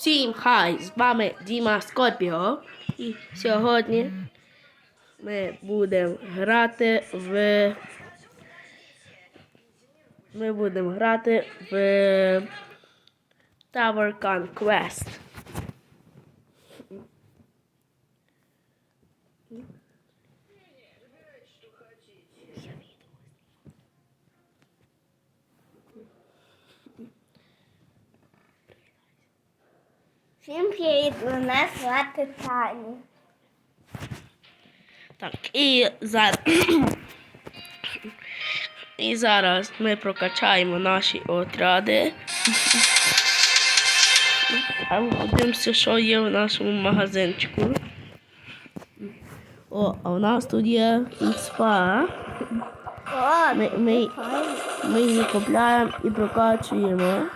Всім хай! З вами Діма Скорпіо. І сьогодні ми будемо грати в. Ми будемо грати в Tower Conquest. Всім привіт, мене звати Таня. Так, і зараз. І зараз ми прокачаємо наші отряди. А ми подивимося, що є в нашому магазинчику. О, а у нас тут є спа. Ми, ми, ми її купляємо і прокачуємо.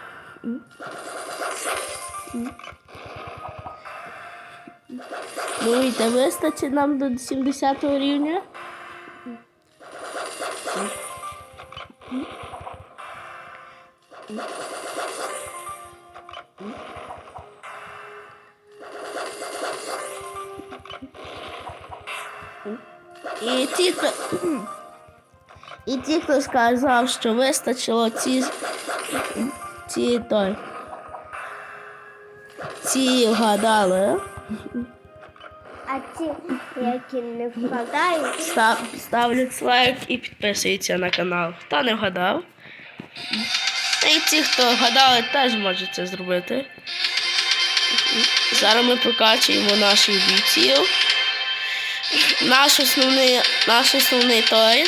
Ну вистачить нам до 70 рівня. І ті, хто, і ті, хто сказав, що вистачило ці, ці той. Ці вгадали. А ті, які не впадають, Став, ставлять лайк і підписуються на канал. Хто не вгадав. І ті, хто вгадали, теж можуть це зробити. Зараз ми прокачуємо наших бійців. Наш основний, наш основний той.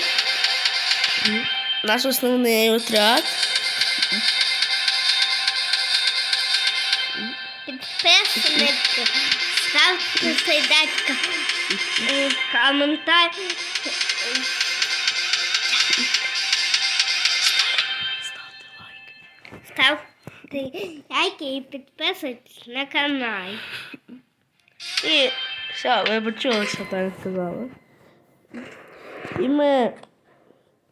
Наш основний отряд. підписники, ставте сердечко, коментар. Ставте лайк. Ставте лайки і підписуйтесь на канал. І все, ви почули, що так сказали. І ми,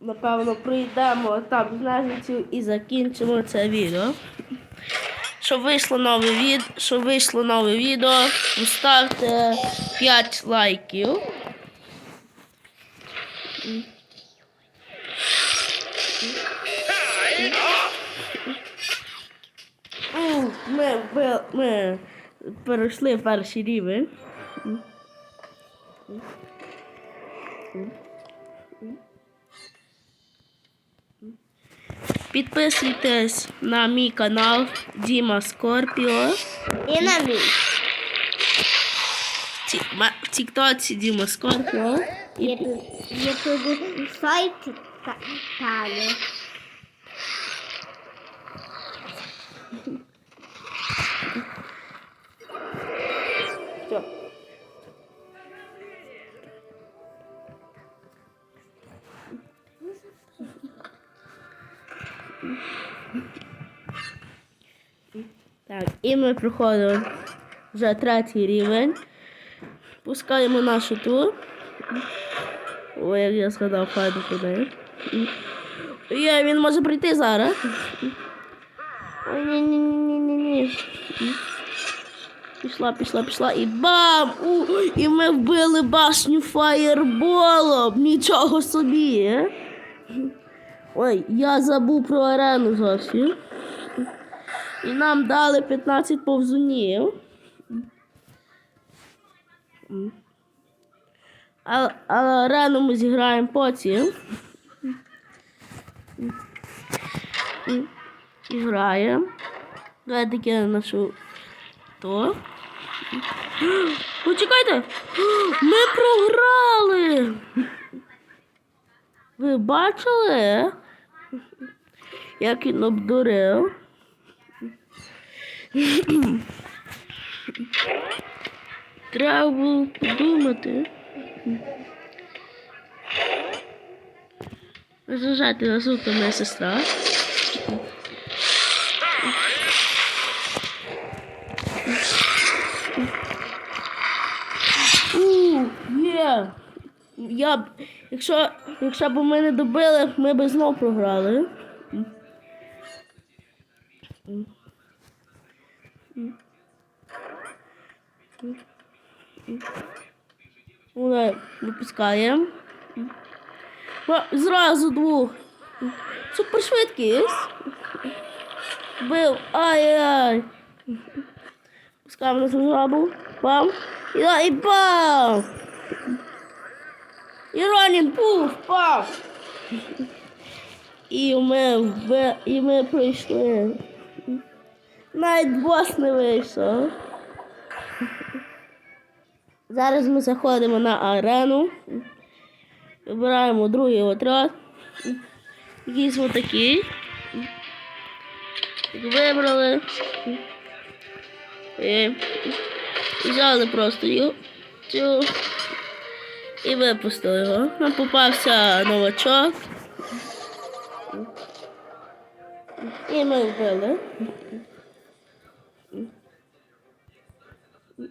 напевно, пройдемо етап з і закінчимо це відео. Щоб вийшло нове від... щоб вийшло нове відео, поставте 5 лайків. Ми, ми, ми перейшли перший рівень. Підписуйтесь на мій канал Діма Скорпіо. І на мій. В Тіктоці Діма Скорпіо. І тут сайт та- Так, і ми проходимо вже третій рівень. Пускаємо нашу ту. Ой, як я згадав, файну туди. Є, він може прийти зараз. Ой, ні, ні, ні, ні, ні. Пішла, пішла, пішла і бам! У, і ми вбили башню фаєрболом. Нічого собі. е. Ой, я забув про арену зовсім. І нам дали 15 повзунів. А, арену ми зіграємо потім. Граємо. Давайте таке нашу то. Почекайте! Ми програли! Ви бачили? Як він обдурив? Треба було подумати. Не зважайте на звук, моя сестра. Я б, якщо, якщо б ми не добили, ми б знов програли. Давай, випускаємо. Зразу двох. Супершвидкість. Бив. Ай-яй. Пускаємо на жабу. Пам. І, да, і пам. І пуф, пам. І ми, і ми пройшли. Навіть бос не вийшов. Зараз ми заходимо на арену. Вибираємо другий отряд. Якийсь отакий. Вибрали. І взяли просто. Цю. І випустили його. Нам попався новачок. І ми вбили.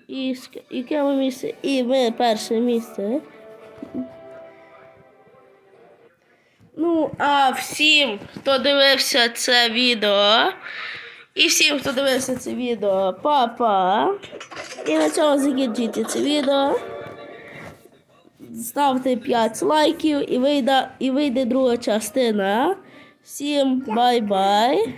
І яке ми місце? І ми перше місце. Ну, а всім, хто дивився це відео, і всім, хто дивився це відео, па-па. І на цьому закінчуйте це відео. Ставте 5 лайків і вийде, і вийде друга частина. Всім бай-бай.